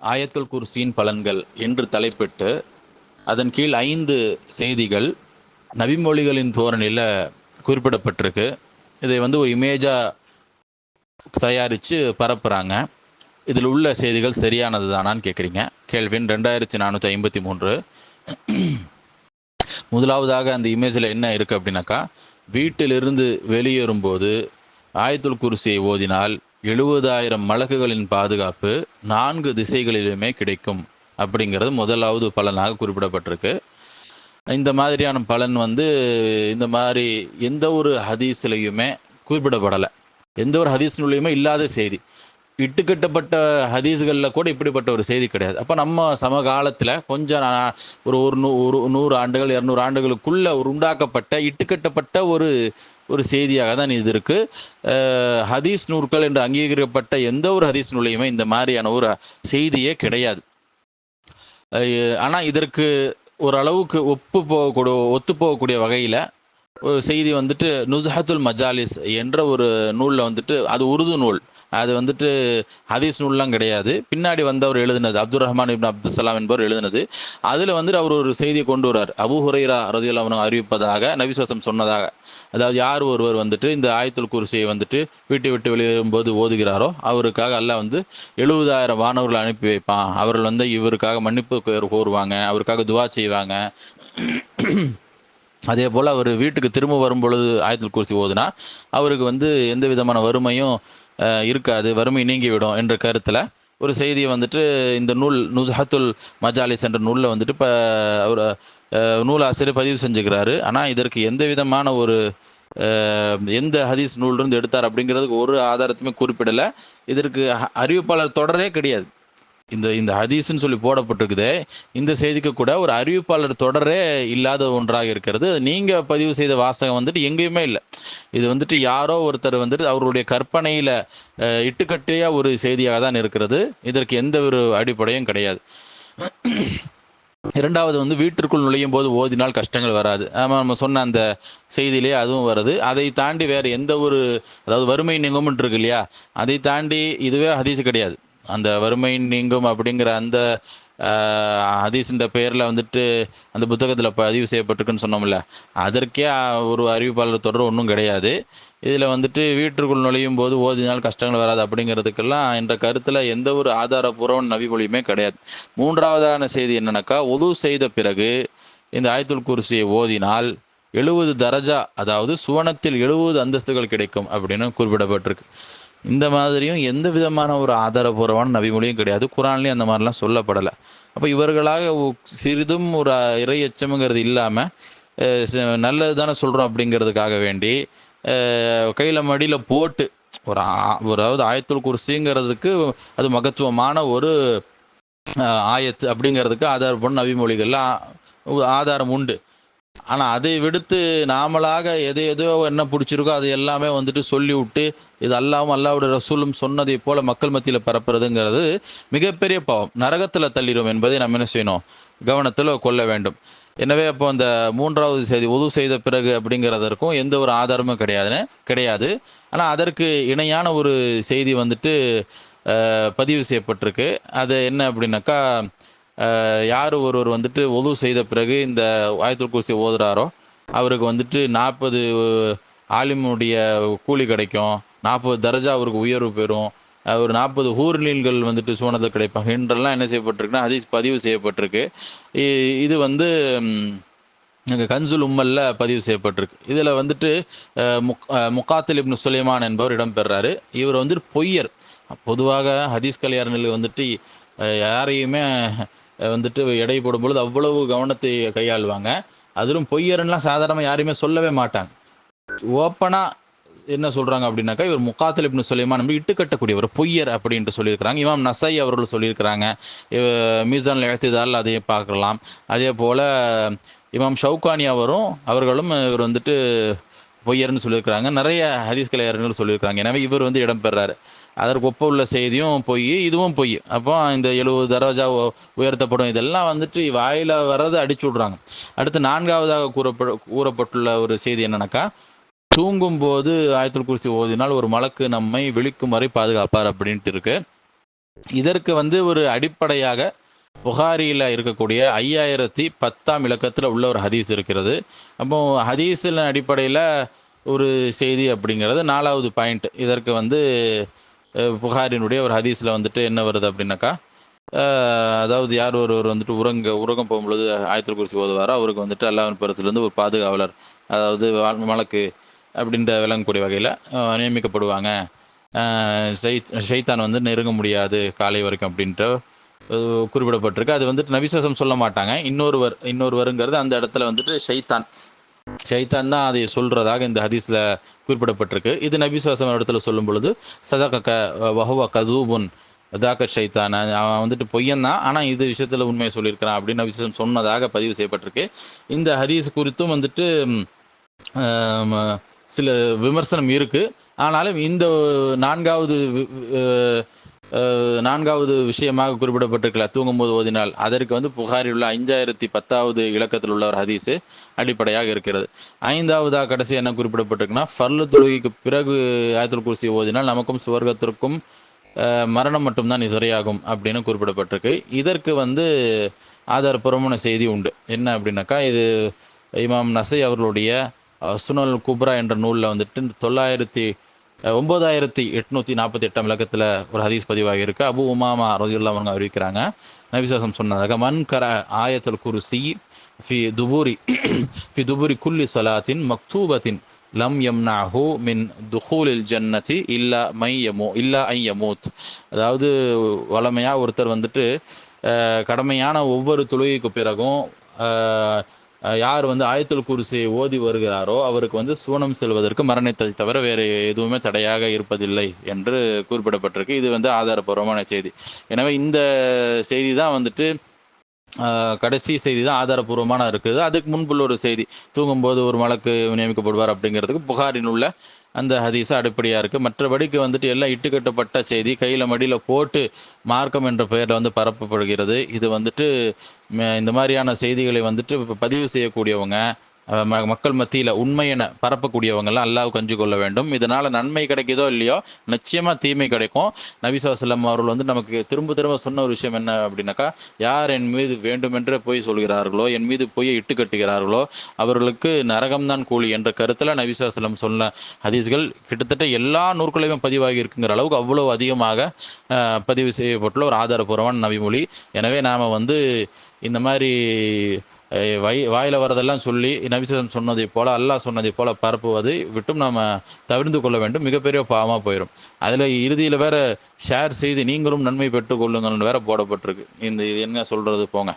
ஆயத்துல் குர்சியின் பலன்கள் என்று தலைப்பிட்டு அதன் கீழ் ஐந்து செய்திகள் நபிமொழிகளின் தோரணியில் குறிப்பிடப்பட்டிருக்கு. இதை வந்து ஒரு இமேஜாக தயாரித்து பரப்புகிறாங்க இதில் உள்ள செய்திகள் சரியானது தானான்னு கேட்குறீங்க கேள்வின் ரெண்டாயிரத்தி நானூற்றி ஐம்பத்தி மூன்று. முதலாவதாக அந்த இமேஜில் என்ன இருக்குது அப்படின்னாக்கா வீட்டிலிருந்து வெளியேறும்போது ஆயத்துல் குருசியை ஓதினால் எழுபதாயிரம் மலக்குகளின் பாதுகாப்பு நான்கு திசைகளிலுமே கிடைக்கும் அப்படிங்கிறது முதலாவது பலனாக குறிப்பிடப்பட்டிருக்கு. இந்த மாதிரியான பலன் வந்து இந்த மாதிரி எந்த ஒரு ஹதீஸ்லையுமே குறிப்பிடப்படலை. எந்த ஒரு ஹதீஸ் இல்லாத செய்தி. இட்டுக்கட்டப்பட்ட ஹதீஸ்களில் கூட இப்படிப்பட்ட ஒரு செய்தி கிடையாது. அப்போ நம்ம சமகாலத்தில் கொஞ்சம் ஒரு ஒரு நூ ஒரு நூறு ஆண்டுகள் இரநூறு ஆண்டுகளுக்குள்ள ஒரு உண்டாக்கப்பட்ட இட்டுக்கட்டப்பட்ட ஒரு ஒரு செய்தியாக தான் இது இருக்குது ஹதீஸ் நூற்கள் என்று அங்கீகரிக்கப்பட்ட எந்த ஒரு ஹதீஸ் நூலையுமே இந்த மாதிரியான ஒரு செய்தியே கிடையாது. ஆனால் இதற்கு ஓரளவுக்கு ஒப்பு போகக்கூடிய ஒத்து போகக்கூடிய வகையில் ஒரு செய்தி வந்துட்டு நுசஹத்துல் மஜாலிஸ் என்ற ஒரு நூலில் வந்துட்டு அது உருது நூல். அது வந்துட்டு ஹதீஸ் நூல்லாம் கிடையாது. பின்னாடி வந்து அவர் எழுதினது அப்துல் ரஹ்மான் இப்னு அப்துல் சலாம் என்பவர் எழுதினது. அதில் வந்துட்டு அவர் ஒரு செய்தியை கொண்டு வர்றார். அபு ஹுரைரா ரதியுல்லாஹு அறிவிப்பதாக நபிசுவாசம் சொன்னதாக. அதாவது யார் ஒருவர் வந்துட்டு இந்த ஆயத்துல் குர்சியை வந்துட்டு வீட்டை விட்டு வெளியேறும்போது ஓதுகிறாரோ அவருக்காக அல்லாஹ் வந்து எழுபதாயிரம் வானவர்களை அனுப்பி வைப்பான். அவர்கள் வந்து இவருக்காக மன்னிப்பு கோருவாங்க அவருக்காக துவா செய்வாங்க. அதே போல் அவர் வீட்டுக்கு திரும்ப வரும் பொழுது ஆயத்துல் ஓதுனா அவருக்கு வந்து எந்த விதமான வறுமையும் இருக்காது வறுமை நீங்கிவிடும் என்ற கருத்தில் ஒரு செய்தியை வந்துட்டு இந்த நூல் நுசஹத்துல் மஜாலிஸ் என்ற நூலில் வந்துட்டு இப்போ அவர் நூலாசிரியர் பதிவு செஞ்சுக்கிறாரு. ஆனால் இதற்கு எந்த விதமான ஒரு எந்த ஹதீஸ் நூலிருந்து எடுத்தார் அப்படிங்கிறதுக்கு ஒரு ஆதாரத்தையுமே குறிப்பிடலை. இதற்கு அ- அறிவிப்பாளர் தொடரே கிடையாது. இந்த இந்த ஹதீஸ்ன்னு சொல்லி போடப்பட்டிருக்குதே இந்த செய்திக்கு கூட ஒரு அறிவிப்பாளர் தொடரே இல்லாத ஒன்றாக இருக்கிறது. நீங்கள் பதிவு செய்த வாசகம் வந்துட்டு எங்கேயுமே இல்லை. இது வந்துட்டு யாரோ ஒருத்தர் வந்துட்டு அவருடைய கற்பனையில் இட்டுக்கட்டியாக ஒரு செய்தியாக தான் இருக்கிறது. இதற்கு எந்த ஒரு அடிப்படையும் கிடையாது. இரண்டாவது வந்து வீட்டிற்குள் நுழையும் போது ஓதினால் கஷ்டங்கள் வராது. ஆமாம் நம்ம சொன்ன அந்த செய்தியிலே அதுவும் வருது. அதை தாண்டி வேறு எந்த ஒரு அதாவது வறுமை நீங்கும்னு இருக்கு இல்லையா? அதை தாண்டி இதுவே ஹதீஸ் கிடையாது. அந்த வறுமை நீங்கும் அப்படிங்கிற அந்த ஹதீஸ்ன்ற பேரில் வந்துட்டு அந்த புத்தகத்தில் பதிவு செய்யப்பட்டிருக்குன்னு சொன்னோம்ல. அதற்கே ஒரு அறிவிப்பாளர் தொடர் ஒன்றும் கிடையாது. இதில் வந்துட்டு வீட்டிற்குள் நுழையும் போது ஓதினால் கஷ்டங்கள் வராது அப்படிங்கிறதுக்கெல்லாம் என்ற கருத்தில் எந்த ஒரு ஆதாரபூர்வ நவிமொழியுமே கிடையாது. மூன்றாவதான செய்தி என்னென்னாக்கா உது செய்த பிறகு இந்த ஆயத்துல் குர்சியை ஓதினால் எழுபது தரஜா அதாவது சுவனத்தில் எழுபது அந்தஸ்துகள் கிடைக்கும் அப்படின்னு குறிப்பிடப்பட்டிருக்கு. இந்த மாதிரியும் எந்த விதமான ஒரு ஆதாரபூர்வமான நபிமொழியும் கிடையாது. குரான்லேயும் அந்த மாதிரிலாம் சொல்லப்படலை. அப்போ இவர்களாக சிறிதும் ஒரு இறை எச்சமுங்கிறது இல்லாமல் நல்லது தானே சொல்கிறோம் அப்படிங்கிறதுக்காக வேண்டி கையில் மடியில் போட்டு ஒரு ஆ- ஒரு அதாவது ஆயத்துல் குர்சிங்கிறதுக்கு அது மகத்துவமான ஒரு ஆயத்து அப்படிங்கிறதுக்கு ஆதாரப்படும் நபிமொழிகள்லாம் ஆதாரம் உண்டு. ஆனால் அதை விடுத்து நாமளாக எது எதோ என்ன பிடிச்சிருக்கோ அது எல்லாமே வந்துட்டு சொல்லி விட்டு இது அல்லாவும் அல்லாவுடைய ரசூலும் சொன்னதை போல மக்கள் மத்தியில் பரப்புறதுங்கிறது மிகப்பெரிய பாவம். நரகத்தில் தள்ளிடும் என்பதை நம்ம என்ன செய்யணும்? கவனத்தில் கொள்ள வேண்டும். எனவே அப்போ அந்த மூன்றாவது செய்தி உது செய்த பிறகு அப்படிங்கிறதற்கும் எந்த ஒரு ஆதாரமும் கிடையாதுன்னு கிடையாது. ஆனால் அதற்கு இணையான ஒரு செய்தி வந்துட்டு பதிவு செய்யப்பட்டிருக்கு. அது என்ன அப்படின்னாக்கா யார் ஒருவர் வந்துட்டு ஒது செய்த பிறகு இந்த ஆயத்துல் குர்சி ஓதுறாரோ அவருக்கு வந்துட்டு நாற்பது ஆலிமுடைய கூலி கிடைக்கும் நாற்பது தரஜா அவருக்கு உயர்வு பெறும் ஒரு நாற்பது ஹூர்லீன்கள் வந்துட்டு சோனது கிடைப்பாங்க. என்றெல்லாம் என்ன செய்யப்பட்டிருக்குன்னா ஹதீஸ் பதிவு செய்யப்பட்டிருக்கு. இ- இது வந்து எங்கள் கன்சுல் உம்மல்ல பதிவு செய்யப்பட்டிருக்கு. இதில் வந்துட்டு முக் அஹ், இப்னு சுலைமான் என்பவர் இடம்பெறாரு இவர் வந்துட்டு பொய்யர். பொதுவாக ஹதீஸ் கல்யாணில் வந்துட்டு யாரையுமே வந்துட்டு எடை போடும்பொழுது அவ்வளவு கவனத்தை கையாளுவாங்க. அதிலும் பொய்யரன்லாம் சாதாரணமாக யாருமே சொல்லவே மாட்டாங்க. ஓப்பனாக என்ன சொல்கிறாங்க அப்படின்னாக்கா இவர் முகாத்தில் இப்னு சுலைமான் இட்டுக்கட்டக்கூடிய இட்டுக்கட்டக்கூடியவர் பொய்யர் அப்படின்ட்டு சொல்லியிருக்கிறாங்க. இமாம் நசை அவர்கள் சொல்லியிருக்கிறாங்க. இவ- மீசான் எழுத்துதால் அதையும் பார்க்கலாம். அதே போல் இமாம் ஷவுகானி அவரும் அவர்களும் இவர் வந்துட்டு பொய்யர்னு சொல்லியிருக்கிறாங்க. நிறைய ஹதீஸ் கலையர்கள் சொல்லியிருக்கிறாங்க. எனவே இவர் வந்து இடம்பெறாரு அதற்கு ஒப்ப உள்ள செய்தியும் பொய் இதுவும் பொய். அப்போ இந்த எழுபது தரோஜா உ- உயர்த்தப்படும். இதெல்லாம் வந்துட்டு வாயில வர்றது அடிச்சு விட்றாங்க. அடுத்து நான்காவதாக கூறப்பட கூறப்பட்டுள்ள ஒரு செய்தி என்னன்னாக்கா தூங்கும்போது ஆயத்துல் குறிச்சி ஓதினால் ஒரு மலக்கு நம்மை விழிக்கும் வரை பாதுகாப்பார் அப்படின்ட்டு இருக்கு. இதற்கு வந்து ஒரு அடிப்படையாக புகாரியில் இருக்கக்கூடிய ஐயாயிரத்தி பத்தாம் இலக்கத்தில் உள்ள ஒரு ஹதீஸ் இருக்கிறது. அப்போ ஹதீஸில் அடிப்படையில் ஒரு செய்தி அப்படிங்கிறது நாலாவது பாயிண்ட். இதற்கு வந்து புகாரினுடைய ஒரு ஹதீஸில் வந்துட்டு என்ன வருது அப்படின்னாக்கா அதாவது யார் ஒருவர் வந்துட்டு உறங்க உறக்கம் போகும்பொழுது ஆயத்தில் குறிச்சி ஓதுவாரோ? அவருக்கு வந்துட்டு அல்லாவின் புறத்துலேருந்து ஒரு பாதுகாவலர் அதாவது மலக்கு அப்படின்ற விளங்கக்கூடிய வகையில் நியமிக்கப்படுவாங்க. ஷைத் ஷைத்தான் வந்து நெருங்க முடியாது காலை வரைக்கும் அப்படின்ற குறிப்பிடப்பட்டிருக்கு. அது வந்துட்டு நபிசாசம் சொல்ல மாட்டாங்க. இன்னொருவர் இன்னொருவருங்கிறது அந்த இடத்துல வந்துட்டு ஷைத்தான் ஷைத்தான் தான் அதை சொல்கிறதாக இந்த ஹதீஸ்ல குறிப்பிடப்பட்டிருக்கு. இது நபிசுவாசம் இடத்துல சொல்லும் பொழுது சதக வஹுவா கதூபுன் தாக்க ஷைத்தான். அவன் வந்துட்டு பொய்யன் தான் ஆனால் இது விஷயத்தில் உண்மையை சொல்லியிருக்கிறான் அப்படின்னு நபிசுவாசம் சொன்னதாக பதிவு செய்யப்பட்டிருக்கு. இந்த ஹதீஸ் குறித்தும் வந்துட்டு சில விமர்சனம் இருக்கு. ஆனாலும் இந்த நான்காவது வி- நான்காவது விஷயமாக குறிப்பிடப்பட்டிருக்கல தூங்கும்போது ஓதினால். அதற்கு வந்து புகாரில் உள்ள அஞ்சாயிரத்தி பத்தாவது இலக்கத்தில் உள்ள ஒரு ஹதீஸு அடிப்படையாக இருக்கிறது. ஐந்தாவதாக கடைசி என்ன குறிப்பிடப்பட்டிருக்குன்னா ஃபர்லு தொழுகைக்கு பிறகு ஆயத்தில் குருசி ஓதினால் நமக்கும் சுவர்க்கத்திற்கும் மரணம் மட்டும்தான் இதுவரையாகும் அப்படின்னு குறிப்பிடப்பட்டிருக்கு. இதற்கு வந்து ஆதாரபூர்வமான செய்தி உண்டு. என்ன அப்படின்னாக்கா இது இமாம் நசை அவர்களுடைய சுனல் குப்ரா என்ற நூலில் வந்துட்டு தொள்ளாயிரத்தி ஒன்பதாயிரத்தி எட்நூற்றி நாற்பத்தி எட்டாம் இலக்கத்தில் ஒரு ஹதீஸ் பதிவாகி இருக்கு அபு உமாமா ரஜுல்லா அவங்க அறிவிக்கிறாங்க. நபிசாசம் சொன்னதாக மன் கர ஆயத்தல் குருசி ஃபி துபூரி ஃபி துபூரி குல்லி சலாத்தின் மக்தூபத்தின் லம் யம்னாஹு மின் துஹூலில் ஜன்னதி இல்லா மை யமோ இல்லா ஐ யமூத். அதாவது வளமையா ஒருத்தர் வந்துட்டு கடமையான ஒவ்வொரு தொழுகைக்கு பிறகும் யார் வந்து ஆயத்தல் குருசியை ஓதி வருகிறாரோ அவருக்கு வந்து சூனம் செல்வதற்கு மரணத்தை தவிர வேறு எதுவுமே தடையாக இருப்பதில்லை என்று குறிப்பிடப்பட்டிருக்கு. இது வந்து ஆதாரபூர்வமான செய்தி. எனவே இந்த செய்தி தான் வந்துட்டு கடைசி செய்தி தான் ஆதாரபூர்வமான இருக்குது. அதுக்கு முன்புள்ள ஒரு செய்தி தூங்கும்போது ஒரு மலக்கு நியமிக்கப்படுவார் அப்படிங்கிறதுக்கு புகாரின் உள்ள அந்த ஹதீஸ் அடிப்படையாக இருக்குது மற்றபடிக்கு வந்துட்டு எல்லாம் இட்டுக்கட்டப்பட்ட செய்தி கையில் மடியில் போட்டு மார்க்கம் என்ற பெயரில் வந்து பரப்பப்படுகிறது. இது வந்துட்டு இந்த மாதிரியான செய்திகளை வந்துட்டு பதிவு செய்யக்கூடியவங்க மக்கள் மத்தியில் உண்மை என பரப்பக்கூடியவங்கெல்லாம் அல்லாஹ் கஞ்சு கொள்ள வேண்டும். இதனால் நன்மை கிடைக்குதோ இல்லையோ நிச்சயமாக தீமை கிடைக்கும். நபிசாசல்லம் அவர்கள் வந்து நமக்கு திரும்ப திரும்ப சொன்ன ஒரு விஷயம் என்ன அப்படின்னாக்கா யார் என் மீது வேண்டுமென்றே பொய் சொல்கிறார்களோ என் மீது பொய்யை இட்டு கட்டுகிறார்களோ அவர்களுக்கு நரகம்தான் கூலி என்ற கருத்தில் நபிசாசலம் சொன்ன ஹதீஸ்கள் கிட்டத்தட்ட எல்லா நூற்களையும் பதிவாகி இருக்குங்கிற அளவுக்கு அவ்வளோ அதிகமாக பதிவு செய்யப்பட்டுள்ள ஒரு ஆதாரபூர்வமான நபிமொழி. எனவே நாம் வந்து இந்த மாதிரி வை வாயில் வரதெல்லாம் சொல்லி நபிசம் சொன்னதை போல் அல்லாஹ் சொன்னதை போல் பரப்புவதை விட்டும் நாம் தவிர்த்து கொள்ள வேண்டும். மிகப்பெரிய பாவமாக போயிடும் அதில் இறுதியில் வேற ஷேர் செய்து நீங்களும் நன்மை பெற்றுக்கொள்ளுங்கள்னு வேற போடப்பட்டிருக்கு. இந்த இது என்ன சொல்கிறது போங்க.